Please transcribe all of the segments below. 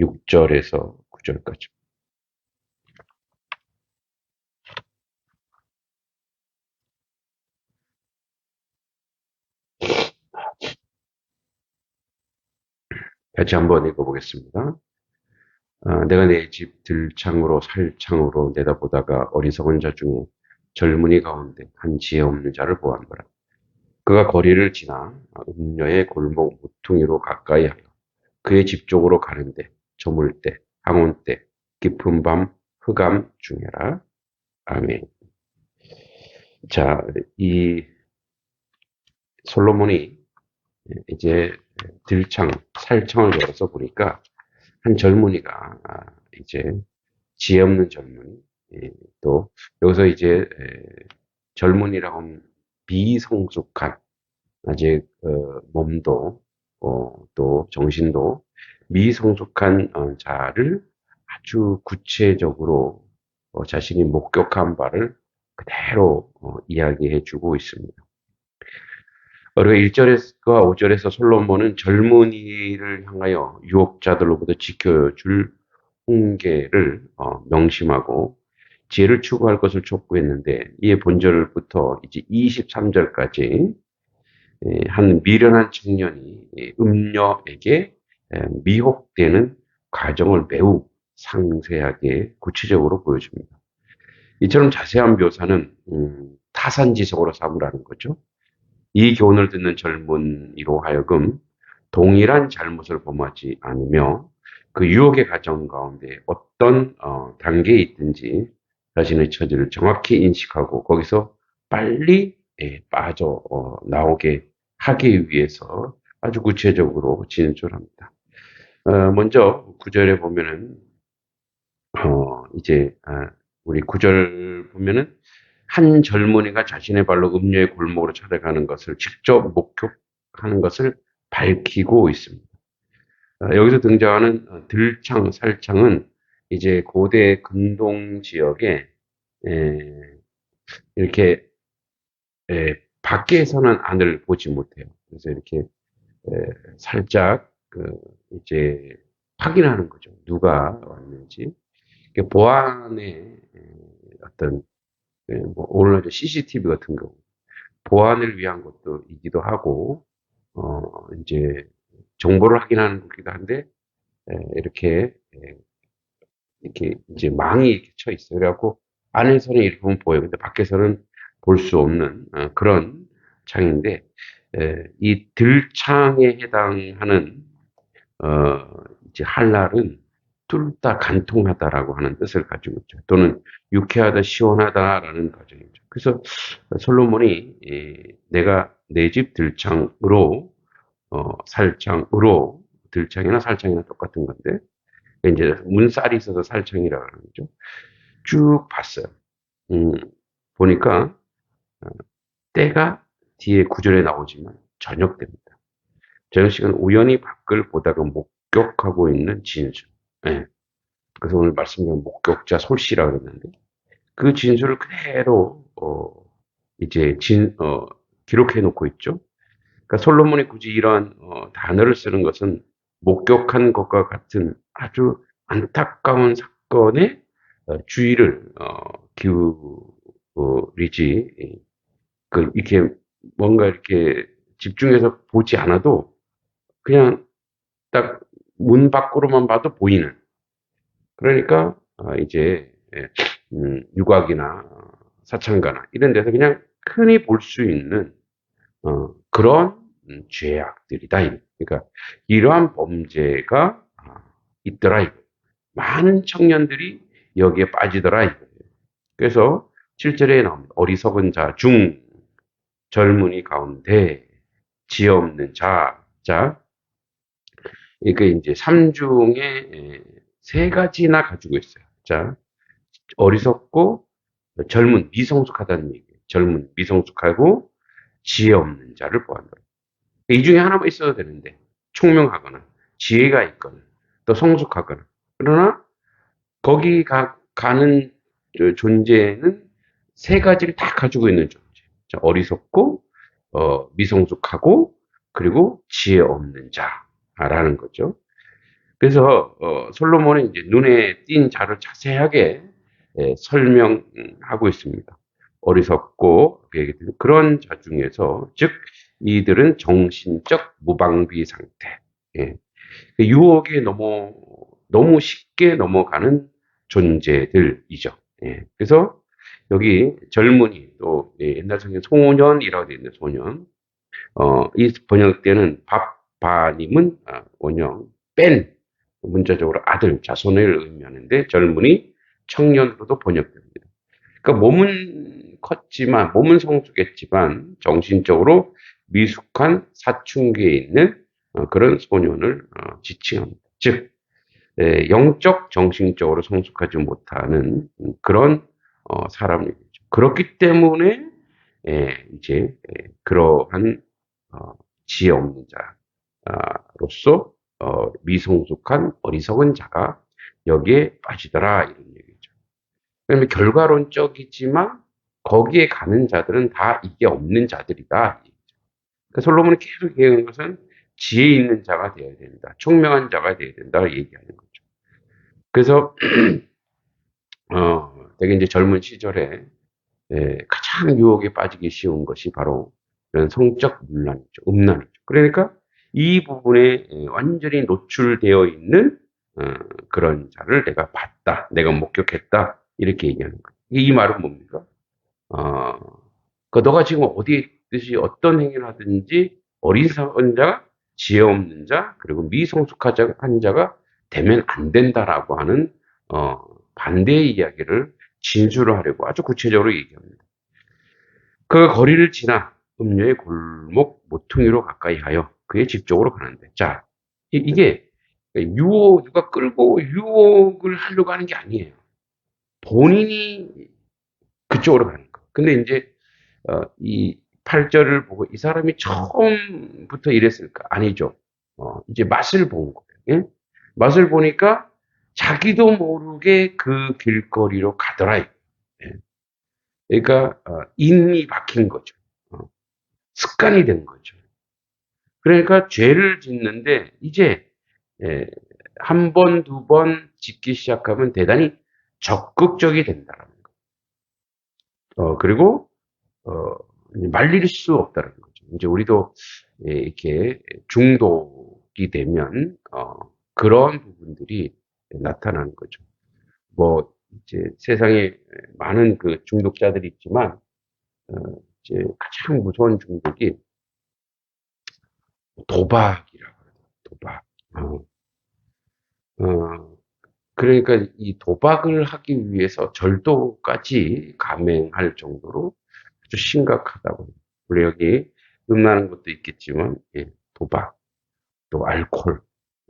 6절에서 9절까지. 같이 한번 읽어보겠습니다. 아, 내가 내 집 들창으로 살창으로 내다보다가 어리석은 자 중에 젊은이 가운데 한 지혜 없는 자를 보았노라. 그가 거리를 지나 음녀의 골목 모퉁이로 가까이 하여 그의 집 쪽으로 가는데 저물 때, 항온 때, 깊은 밤, 흑암 중에라. 아멘. 자, 이 솔로몬이 이제 들창, 살창을 열어서 보니까 한 젊은이가 아, 이제 지혜 없는 젊은이, 예, 또 여기서 이제 젊은이라고 비성숙한 아직 어, 몸도 어, 또 정신도 미성숙한 어, 자를 아주 구체적으로 어, 자신이 목격한 바를 그대로 어, 이야기해 주고 있습니다. 우리가 1절과 5절에서 솔로몬은 젊은이를 향하여 유혹자들로부터 지켜줄 홍계를 어, 명심하고 지혜를 추구할 것을 촉구했는데 이에 본절부터 이제 23절까지 한 미련한 청년이 음녀에게 미혹되는 과정을 매우 상세하게 구체적으로 보여줍니다. 이처럼 자세한 묘사는 음, 타산지석으로 삼으라는 거죠. 이 교훈을 듣는 젊은이로 하여금 동일한 잘못을 범하지 않으며 그 유혹의 과정 가운데 어떤 어, 단계에 있든지 자신의 처지를 정확히 인식하고 거기서 빨리 예, 빠져 어, 나오게 하기 위해서 아주 구체적으로 진술합니다. 어, 먼저 구절에 보면은 어, 이제 아, 우리 구절 보면은 한 젊은이가 자신의 발로 음료의 골목으로 찾아가는 것을 직접 목격하는 것을 밝히고 있습니다. 어, 여기서 등장하는 어, 들창, 살창은 이제 고대 근동 지역에 에, 이렇게 에, 밖에서는 안을 보지 못해요. 그래서 이렇게 에, 살짝 그 이제 확인하는 거죠. 누가 왔는지. 보안의 어떤 뭐 오늘날 CCTV 같은 경우 보안을 위한 것도 이기도 하고 어 이제 정보를 확인하는 거기도 한데 에, 이렇게 에, 이렇게 이제 망이 이렇게 쳐 있어요. 그래갖고 안에서는 이렇게 보면 보여요. 근데 밖에서는 볼 수 없는 어, 그런 창인데 에, 이 들창에 해당하는 어, 이제 할랄은 뚫다 간통하다라고 하는 뜻을 가지고 있죠. 또는 유쾌하다, 시원하다라는 가정이죠. 그래서 솔로몬이 내가 내 집 들창으로 어, 살창으로 들창이나 살창이나 똑같은 건데 이제 문살이 있어서 살창이라고 하는 거죠. 쭉 봤어요. 음, 보니까 어, 때가 뒤에 구절에 나오지만 저녁 됩니다. 저녁 시간 우연히 밖을 보다가 목격하고 있는 진술. 네. 그래서 오늘 말씀드린 목격자 솔씨라 그랬는데 그 진술을 그대로 어, 이제 진, 어, 기록해 놓고 있죠. 그러니까 솔로몬이 굳이 이러한 어, 단어를 쓰는 것은 목격한 것과 같은 아주 안타까운 사건의 어, 주의를 어, 기울이지 그 이렇게 뭔가 이렇게 집중해서 보지 않아도 그냥 딱 문 밖으로만 봐도 보이는 그러니까 어, 이제 예, 음, 유곽이나 사창가나 이런 데서 그냥 흔히 볼 수 있는 어, 그런 음, 죄악들이다. 그러니까 이러한 범죄가 아, 있더라. 많은 청년들이 여기에 빠지더라. 그래서 7절에 나옵니다. 어리석은 자 중, 젊은이 가운데, 지혜 없는 자, 자. 이게 이제 삼중에 세 가지나 가지고 있어요. 자, 어리석고, 젊은, 미성숙하다는 얘기예요. 젊은, 미성숙하고, 지혜 없는 자를 보한다. 이 중에 하나만 있어도 되는데, 총명하거나, 지혜가 있거나, 또 성숙하거나. 그러나, 거기 가, 가는 존재는 세 가지를 다 가지고 있는 존재. 자, 어리석고, 어, 미성숙하고, 그리고 지혜 없는 자 라는 거죠. 그래서 어, 솔로몬은 이제 눈에 띈 자를 자세하게 예, 설명하고 있습니다. 어리석고 그런 자 중에서 즉 이들은 정신적 무방비 상태, 예. 그 유혹에 너무 너무 쉽게 넘어가는 존재들이죠. 예. 그래서 여기 젊은이 또 예, 옛날 성경 소년이라고 되어 있는 소년. 어, 이 번역 때는 밥 바님은 아, 원형 뺀 문자적으로 아들 자손을 의미하는데 젊은이 청년으로도 번역됩니다. 그러니까 몸은 컸지만 몸은 성숙했지만 정신적으로 미숙한 사춘기에 있는 어, 그런 소년을 어, 지칭합니다. 즉 예, 영적 정신적으로 성숙하지 못하는 그런 어, 사람이죠. 그렇기 때문에 예, 이제 예, 그러한 어, 지혜 없는 자 로서 어, 미성숙한 어리석은 자가 여기에 빠지더라 이런 얘기죠. 그러면 결과론적이지만 거기에 가는 자들은 다 이게 없는 자들이다. 그러니까 솔로몬이 계속 얘기하는 것은 지혜 있는 자가 되어야 된다. 총명한 자가 되어야 된다. 얘기하는 거죠. 그래서 어, 되게 이제 젊은 시절에 예, 가장 유혹에 빠지기 쉬운 것이 바로 이런 성적 문란이죠. 음란이죠. 그러니까 이 부분에 예, 완전히 노출되어 있는 어, 그런 자를 내가 봤다. 내가 목격했다. 이렇게 얘기하는 거예요. 이 말은 뭡니까? 어, 그 너가 지금 어디에 있듯이 어떤 행위를 하든지 어리석은 자, 지혜 없는 자, 그리고 미성숙한 자가 되면 안 된다라고 하는 어, 반대의 이야기를 진술을 하려고 아주 구체적으로 얘기합니다. 그 거리를 지나 음료의 골목 모퉁이로 가까이 하여 그의 집 쪽으로 가는데 자 이, 게 유혹 누가 끌고 유혹을 하려고 하는 게 아니에요. 본인이 그쪽으로 가는 거. 근데 이제 어, 이 8절을 보고 이 사람이 처음부터 이랬을까? 아니죠. 어, 이제 맛을 본 거예요. 예? 맛을 보니까 자기도 모르게 그 길거리로 가더라. 예. 그러니까 어, 인이 박힌 거죠. 어, 습관이 된 거죠. 그러니까 죄를 짓는데 이제 예, 한 번, 두 번 짓기 시작하면 대단히 적극적이 된다는 거. 어, 그리고 어, 말릴 수 없다는 거죠. 이제 우리도 예, 이렇게 중독이 되면 어, 그런 부분들이 나타나는 거죠. 뭐 이제 세상에 많은 그 중독자들이 있지만 어, 이제 가장 무서운 중독이 도박이라고 해요. 도박. 어, 어, 그러니까 이 도박을 하기 위해서 절도까지 감행할 정도로 아주 심각하다고. 물론 여기 음란한 것도 있겠지만 예, 도박, 또 알코올,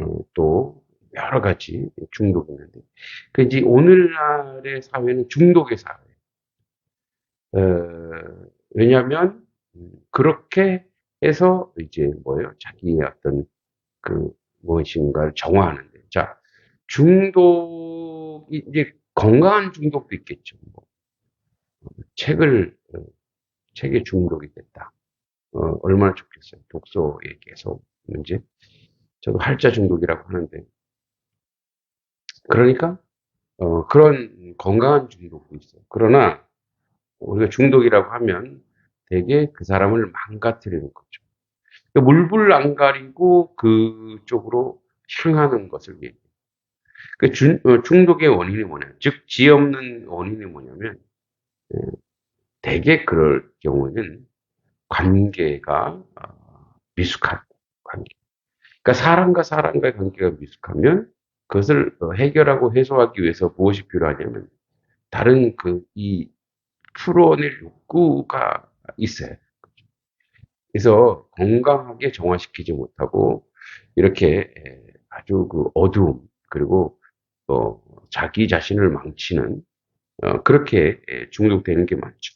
어, 또 여러 가지 중독이 있는데 그 이제 오늘날의 사회는 중독의 사회. 어, 왜냐하면 그렇게 해서 이제 뭐예요? 자기의 어떤 그 무엇인가를 정화하는데 자 중독이 이제 건강한 중독도 있겠죠. 뭐. 책을 어, 책에 중독이 됐다. 어, 얼마나 좋겠어요. 독서에 계속 문제. 저도 할자 중독이라고 하는데 그러니까 어, 그런 건강한 중독도 있어요. 그러나 우리가 중독이라고 하면 되게 그 사람을 망가뜨리는 거죠. 그러니까 물불 안 가리고 그쪽으로 향하는 것을 얘기해요. 그 중, 어, 중독의 원인이 뭐냐? 즉, 지혜 없는 원인이 뭐냐면, 예, 대개 그럴 경우는 관계가 어, 미숙한 관계. 그러니까 사람과 사람과의 관계가 미숙하면 그것을 어, 해결하고 해소하기 위해서 무엇이 필요하냐면 다른 그 이 풀어낼 욕구가 있어요. 그래서 건강하게 정화시키지 못하고 이렇게 아주 그 어두움 그리고 어 자기 자신을 망치는 어 그렇게 중독되는 게 많죠.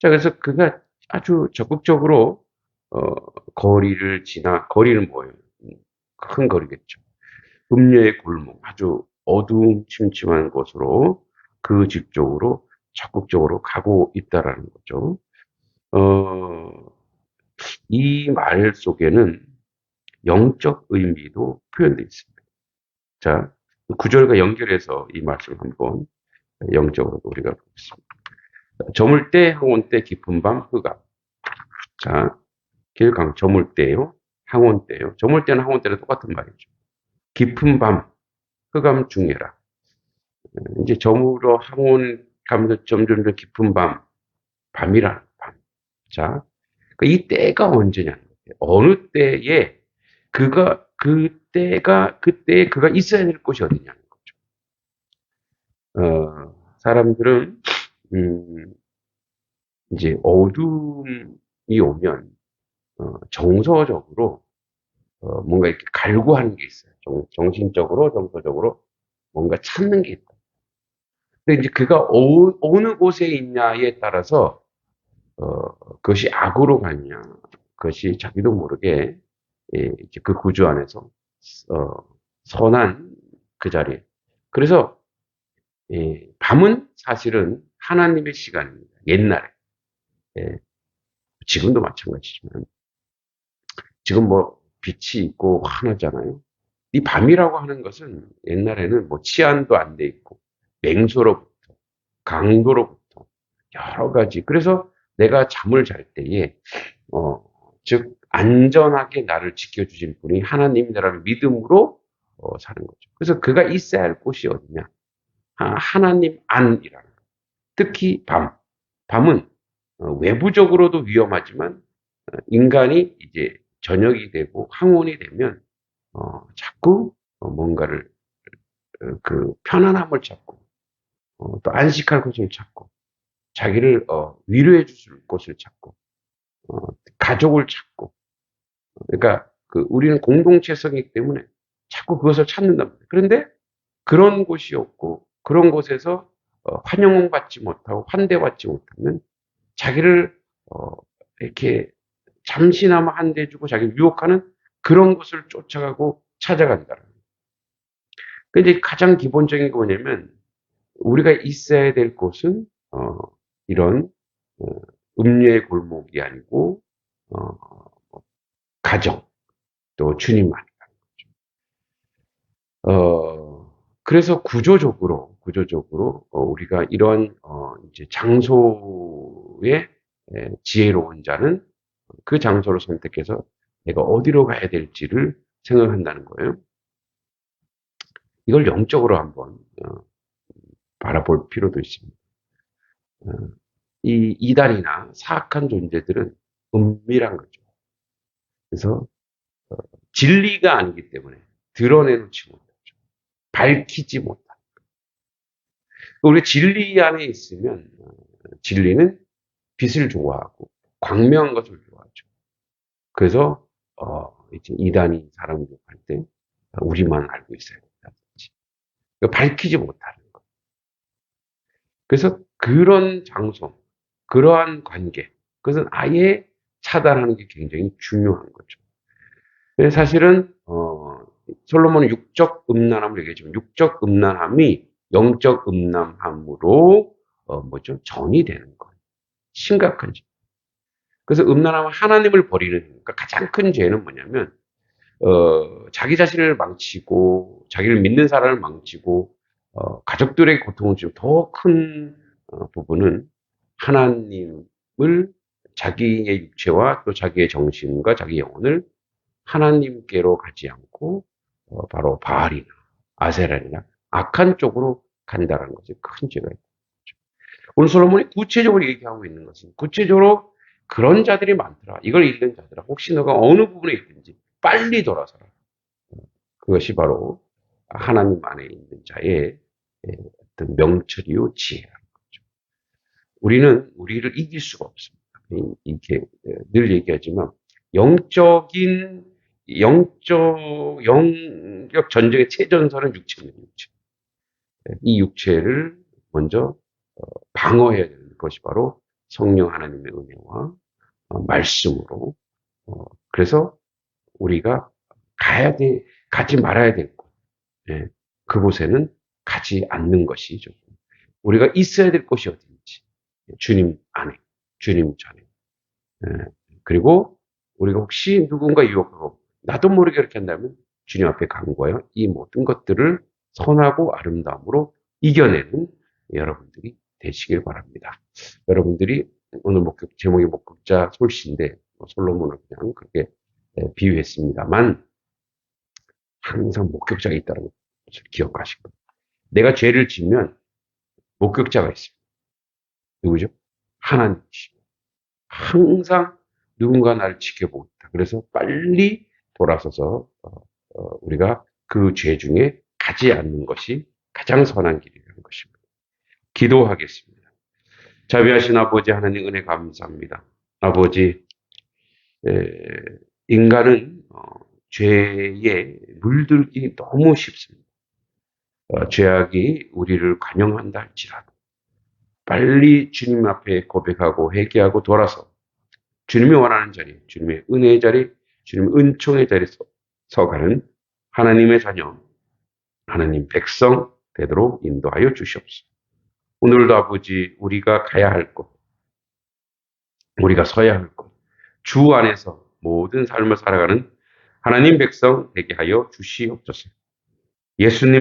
자 그래서 그가 아주 적극적으로 어 거리를 지나 거리는 뭐예요? 큰 거리겠죠. 음녀의 골목 아주 어두움 침침한 곳으로 그 집 쪽으로 적극적으로 가고 있다라는 거죠. 어, 이 말 속에는 영적 의미도 표현되어 있습니다. 자, 구절과 연결해서 이 말씀을 한번 영적으로 우리가 보겠습니다. 저물 때, 항온 때, 깊은 밤, 흑암. 자, 길강, 저물 때요, 항온 때요. 저물 때는 항온 때는 똑같은 말이죠. 깊은 밤, 흑암 중해라. 이제 저물어 항온 가면서 점점 더 깊은 밤, 밤이라는 밤. 자, 그러니까 이 때가 언제냐는 거예요. 어느 때에 그가 그 때가 그때에 그가 있어야 될 곳이 어디냐는 거죠. 어, 사람들은 음, 이제 어둠이 오면 어, 정서적으로 어, 뭔가 이렇게 갈구하는 게 있어요. 정, 신적으로 정서적으로 뭔가 찾는 게 있다. 근데 이제 그가 어, 느 곳에 있냐에 따라서 어, 그것이 악으로 가냐, 그것이 자기도 모르게 예, 그 구조 안에서 어, 선한 그 자리에. 그래서 예, 밤은 사실은 하나님의 시간입니다. 옛날에. 예, 지금도 마찬가지지만 지금 뭐 빛이 있고 환하잖아요. 이 밤이라고 하는 것은 옛날에는 뭐 치안도 안 돼 있고 맹수로부터 강도로부터 여러 가지 그래서 내가 잠을 잘 때에 어, 즉 안전하게 나를 지켜주실 분이 하나님이라는 믿음으로 어, 사는 거죠. 그래서 그가 있어야 할 곳이 어디냐? 하나님 안이라는 거. 특히 밤. 밤은 어, 외부적으로도 위험하지만 어, 인간이 이제 저녁이 되고 황혼이 되면 어, 자꾸 어, 뭔가를 어, 그 편안함을 찾고 어, 또 안식할 곳을 찾고 자기를 위로해 줄 곳을 찾고 가족을 찾고 그러니까 그 우리는 공동체성이기 때문에 자꾸 그것을 찾는단 말이에요. 그런데 그런 곳이 없고 그런 곳에서 환영을 받지 못하고 환대받지 못하면 자기를 이렇게 잠시나마 한대주고 자기를 유혹하는 그런 곳을 쫓아가고 찾아간다는. 근데 가장 기본적인 게 뭐냐면 우리가 있어야 될 곳은 어, 이런 어, 음료의 골목이 아니고 어, 가정 또 주님만이라는 거죠. 어, 그래서 구조적으로 구조적으로 어, 우리가 이런 어, 이제 장소에 지혜로운 자는 그 장소를 선택해서 내가 어디로 가야 될지를 생각한다는 거예요. 이걸 영적으로 한번 어, 바라볼 필요도 있습니다. 어, 이 이단이나 사악한 존재들은 은밀한 거죠. 그래서 어, 진리가 아니기 때문에 드러내놓지 못하죠. 밝히지 못하는 거예요. 우리 진리 안에 있으면 어, 진리는 빛을 좋아하고 광명한 것을 좋아하죠. 그래서 어, 이제 이단이 사람을 욕할 때 우리만 알고 있어야 된다든지 밝히지 못하는 것. 그래서 그런 장소, 그러한 관계, 그것은 아예 차단하는 게 굉장히 중요한 거죠. 사실은 어, 솔로몬은 육적 음란함을 얘기했지만 육적 음란함이 영적 음란함으로 어, 뭐죠 전이 되는 거예요. 심각한 지 그래서 음란함은 하나님을 버리는 그러니까 가장 큰 죄는 뭐냐면 어, 자기 자신을 망치고 자기를 믿는 사람을 망치고 어, 가족들의 고통을 좀 더큰 어, 부분은 하나님을 자기의 육체와 또 자기의 정신과 자기 영혼을 하나님께로 가지 않고 어, 바로 바알이나 아세란이나 악한 쪽으로 간다는 것이 큰 죄가 있다. 오늘 솔로몬이 구체적으로 얘기하고 있는 것은 구체적으로 그런 자들이 많더라. 이걸 읽는 자들아. 혹시 너가 어느 부분에 있든지 빨리 돌아서라. 그것이 바로 하나님 안에 있는 자의 어떤 명철이요 지혜라는 거죠. 우리는 우리를 이길 수가 없습니다. 이렇게 늘 얘기하지만 영적인 영적 영적 전쟁의 최전선은 육체입니다. 육체. 이 육체를 먼저 어, 방어해야 되는 것이 바로 성령 하나님의 은혜와 어, 말씀으로 어, 그래서 우리가 가야 돼 가지 말아야 될 곳, 예, 그곳에는 가지 않는 것이 죠 우리가 있어야 될 곳이 어딘지 주님 안에, 주님 전에. 예, 그리고 우리가 혹시 누군가 유혹하고 나도 모르게 그렇게 한다면 주님 앞에 간구하여 이 모든 것들을 선하고 아름다움으로 이겨내는 여러분들이 되시길 바랍니다. 여러분들이 오늘 목격, 제목이 목격자 솔시인데 뭐 솔로몬을 그냥 그렇게 예, 비유했습니다만 항상 목격자가 있다는 것을 기억하시고 내가 죄를 지면 목격자가 있습니다. 누구죠? 하나님이십니다. 항상 누군가 나를 지켜보고 있다. 그래서 빨리 돌아서서 어, 어, 우리가 그 죄 중에 가지 않는 것이 가장 선한 길이라는 것입니다. 기도하겠습니다. 자비하신 아버지 하나님 은혜 감사합니다. 아버지 에, 인간은 어, 죄에 물들기 너무 쉽습니다. 어, 죄악이 우리를 관영한다 할지라도 빨리 주님 앞에 고백하고 회개하고 돌아서 주님이 원하는 자리, 주님의 은혜의 자리, 주님의 은총의 자리에 서- 서가는 하나님의 자녀, 하나님 백성 되도록 인도하여 주시옵소서. 오늘도 아버지 우리가 가야 할 곳, 우리가 서야 할 곳, 주 안에서 모든 삶을 살아가는 하나님 백성 되게 하여 주시옵소서. 예수님